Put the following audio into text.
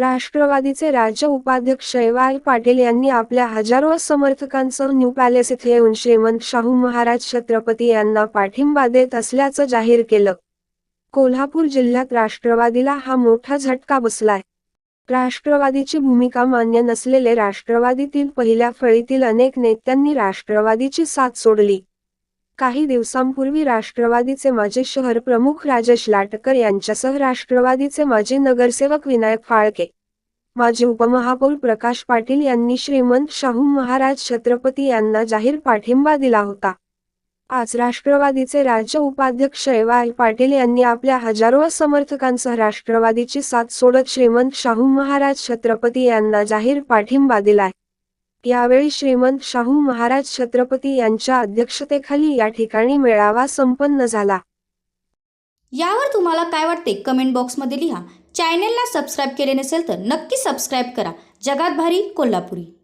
राष्ट्रवादीचे राज्य उपाध्यक्ष वाय पाटील यांनी आपल्या हजारो समर्थकांसह न्यू पॅलेस येथे येऊन श्रीमंत शाहू महाराज छत्रपती यांना पाठिंबा देत असल्याचं जाहीर केलं. कोल्हापूर जिल्ह्यात राष्ट्रवादीला हा मोठा झटका बसलाय. राष्ट्रवादीची भूमिका मान्य नसलेले राष्ट्रवादीतील पहिल्या फळीतील अनेक नेत्यांनी राष्ट्रवादीची साथ सोडली. काही दिवसांपूर्वी राष्ट्रवादीचे माजी शहर प्रमुख राजेश लाटकर यांच्यासह राष्ट्रवादीचे माजी नगरसेवक विनायक फाळके माजी उपमहापौर प्रकाश पाटील यांनी श्रीमंत शाहू महाराज छत्रपती यांना जाहीर पाठिंबा दिला होता. आज राष्ट्रवादीचे राज्य उपाध्यक्ष एवाय पाटील यांनी आपल्या हजारो समर्थकांसह राष्ट्रवादीची साथ सोडत श्रीमंत शाहू महाराज छत्रपती यांना जाहीर पाठिंबा दिलाय. यावेळी श्रीमंत शाहू महाराज छत्रपती यांच्या अध्यक्षतेखाली या ठिकाणी मेळावा संपन्न झाला. यावर तुम्हाला काय वाटते? कमेंट बॉक्समध्ये लिहा. चॅनेलला सबस्क्राईब केले नसेल तर नक्की सबस्क्राईब करा. जगात भारी कोल्हापुरी.